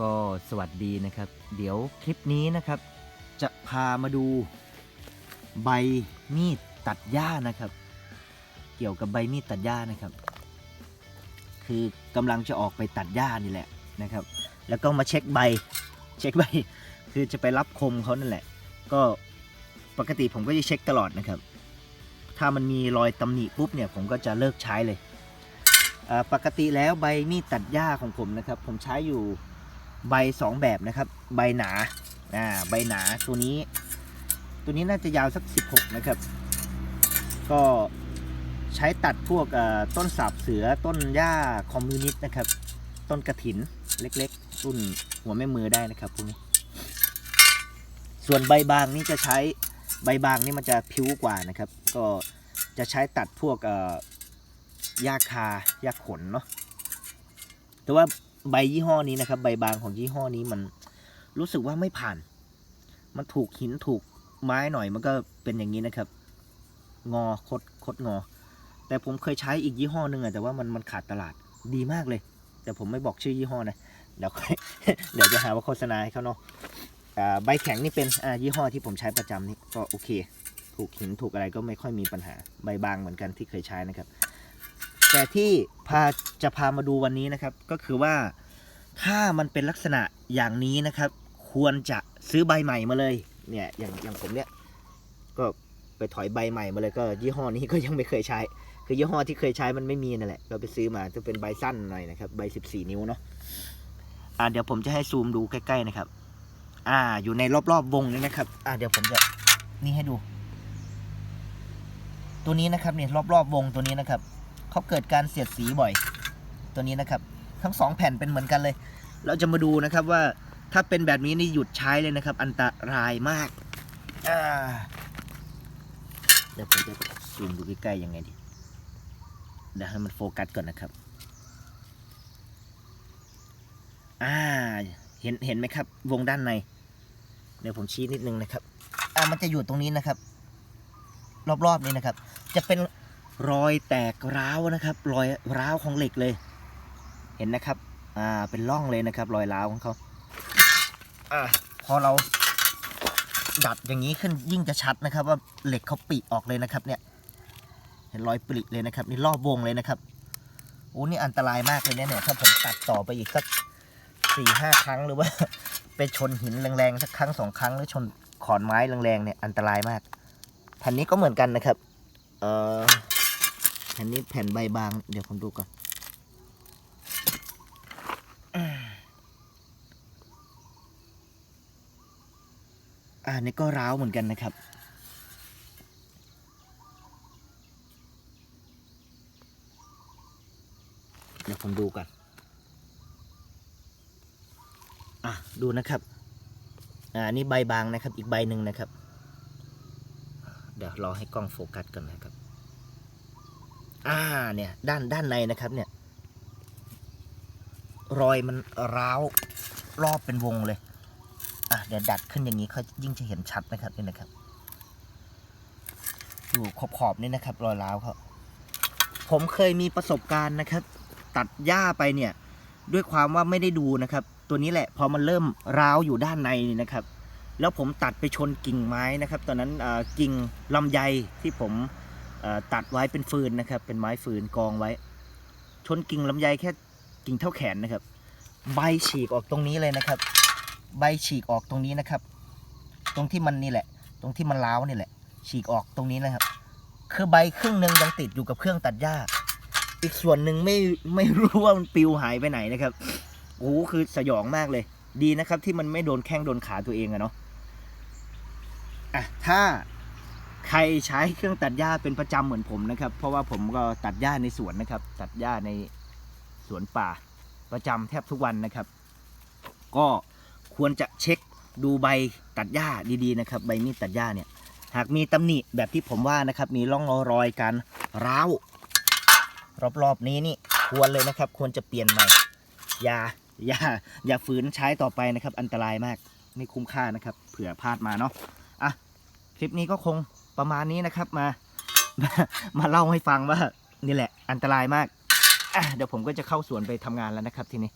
ก็สวัสดีนะครับ เดี๋ยวคลิปนี้นะครับ จะพามาดูใบมีดตัดหญ้านะครับ เกี่ยวกับใบมีดตัดหญ้านะครับ คือกำลังจะออกไปตัดหญ้านี่แหละนะครับ แล้วก็มาเช็คใบเช็คใบ คือจะไปรับคมเขานั่นแหละ ก็ปกติผมก็จะเช็คตลอดนะครับ ถ้ามันมีรอยตำหนิปุ๊บเนี่ยผมก็จะเลิกใช้เลย ปกติแล้วใบมีดตัดหญ้าของผมนะครับ ผมใช้อยู่ ใบสองแบบนะครับ ใบหนาอ่าใบหนาตัวนี้ ตัวนี้น่าจะยาวสัก 16 นะครับ ก็ใช้ตัดพวกต้นสาบเสือต้นหญ้าคอมมิวนิสต์นะครับ ต้นกระถินเล็กๆรุ่นหัวแม่มือได้นะครับพวกนี้ ส่วนใบบางนี่จะใช้ใบบางนี่มันจะพิ้วกว่านะครับ ก็จะใช้ตัดพวกหญ้าคาหญ้าขนเนาะแต่ว่า ใบยี่ห้อนี้นะครับ ใบบางของยี่ห้อนี้มันรู้สึกว่าไม่ผ่าน มันถูกหินถูกไม้หน่อยมันก็เป็นอย่างนี้นะครับ งอคดคดงอ แต่ผมเคยใช้อีกยี่ห้อหนึ่งอะแต่ว่ามันมันขาดตลาดดีมากเลย แต่ผมไม่บอกชื่อยี่ห้อนะเดี๋ยวค่อยเดี๋ยวจะหาว่าโฆษณาให้เขาเนาะใบแข็งนี่เป็นยี่ห้อที่ผมใช้ประจำนี่ก็โอเค ถูกหินถูกอะไรก็ไม่ค่อยมีปัญหาใบบางเหมือนกันที่เคยใช้นะครับ แต่ที่พาจะพามาดูวันนี้นะครับ ก็คือว่าถ้ามันเป็นลักษณะอย่างนี้นะครับ ควรจะซื้อใบใหม่มาเลยเนี่ยอย่างอย่างผมเนี่ยก็ไปถอยใบใหม่มาเลยก็ยี่ห้อนี้ก็ยังไม่เคยใช้ คือยี่ห้อที่เคยใช้มันไม่มีนั่นแหละก็ไปซื้อมาจะเป็นใบสั้นหน่อยนะครับใบ 14 นิ้วเนาะอ่าเดี๋ยวผมจะให้ซูมดูใกล้ๆนะครับ อ่าอยู่ในรอบๆวงนี้นะครับ อ่าเดี๋ยวผมจะนี่ให้ดู ตัวนี้นะครับเนี่ยรอบๆวงตัวนี้นะครับ เขาเกิดการเสียดสีบ่อย ตัวนี้นะครับ ทั้งสองแผ่นเป็นเหมือนกันเลย เราจะมาดูนะครับว่าถ้าเป็นแบบนี้นี่หยุดใช้เลยนะครับ อันตรายมากเดี๋ยวผมจะซูมดูใกล้ๆยังไงดีเดี๋ยวให้มันโฟกัสก่อนนะครับ อ่า เห็นเห็นไหมครับ วงด้านใน เดี๋ยวผมชี้นิดนึงนะครับ อ่ามันจะอยู่ตรงนี้นะครับ รอบๆนี้นะครับ จะเป็น รอยแตกร้าวนะครับ รอยร้าวของเหล็กเลย เห็นนะครับ อ่า เป็นร่องเลยนะครับ รอยร้าวของเขาอ่าพอเราดัดอย่างนี้ขึ้นยิ่งจะชัดนะครับ ว่าเหล็กเขาปิออกเลยนะครับ เนี่ย เห็นรอยปริเลยนะครับ นี่รอบวงเลยนะครับโอ้นี่อันตรายมากเลยเนี่ยเนี่ยถ้าผมตัดต่อไปอีกสักสี่ห้าครั้งหรือว่า ไปชนหินแรงๆสักครั้งสองครั้ง หรือชนขอนไม้แรงๆเนี่ยอันตรายมากแผ่นนี้ก็เหมือนกันนะครับ เอ่อ ผ่นนี้แผ่นใบบาง เดี๋ยวผมดูก่อนอ่านี่ก็ร้าวเหมือนกันนะครับ เดี๋ยวผมดูก่อนอะ ดูนะครับ อ่านี่ใบบางนะครับ อีกใบหนึ่งนะครับ เดี๋ยวรอให้กล้องโฟกัสก่อนนะครับ อ่าเนี่ยด้านด้านในนะครับเนี่ย รอยมันร้าวรอบเป็นวงเลย อะเดี๋ยวดัดขึ้นอย่างนี้เขายิ่งจะเห็นชัดนะครับนี่นะครับ อยู่ขอบขอบนี่นะครับ รอยร้าวเขาผมเคยมีประสบการณ์นะครับ ตัดหญ้าไปเนี่ย ด้วยความว่าไม่ได้ดูนะครับ ตัวนี้แหละ พอมันเริ่มร้าวอยู่ด้านในนี่นะครับ แล้วผมตัดไปชนกิ่งไม้นะครับ ตอนนั้นกิ่งลำไยที่ผม ตัดไว้เป็นฟืนนะครับ เป็นไม้ฟืนกองไว้ ชนกิ่งลำไยแค่กิ่งเท่าแขนนะครับ ใบฉีกออกตรงนี้เลยนะครับ ใบฉีกออกตรงนี้นะครับ ตรงที่มันนี่แหละ ตรงที่มันร้าวนี่แหละ ฉีกออกตรงนี้นะครับ คือใบครึ่งหนึ่งยังติดอยู่กับเครื่องตัดหญ้า อีกส่วนหนึ่งไม่ไม่รู้ว่ามันปิวหายไปไหนนะครับโอ้โหคือสยองมากเลย ดีนะครับที่มันไม่โดนแข้งโดนขาตัวเองอะเนาะอะถ้า ใครใช้เครื่องตัดหญ้าเป็นประจำเหมือนผมนะครับ เพราะว่าผมก็ตัดหญ้าในสวนนะครับ ตัดหญ้าในสวนป่า ประจำแทบทุกวันนะครับ ก็ควรจะเช็คดูใบตัดหญ้าดีๆนะครับ ใบมีดตัดหญ้าเนี่ย หากมีตำหนิแบบที่ผมว่านะครับ มีร่องรอยการร้าวรอบๆนี้นี่ควรเลยนะครับ ควรจะเปลี่ยนใหม่อย่าอย่าอย่าฝืนใช้ต่อไปนะครับ อันตรายมากไม่คุ้มค่านะครับ เผื่อพลาดมาเนาะอะ คลิปนี้ก็คงประมาณนี้นะครับมา มาเล่าให้ฟังว่านี่แหละ อันตรายมากเดี๋ยวผมก็จะเข้าสวนไปทำงานแล้วนะครับทีนี้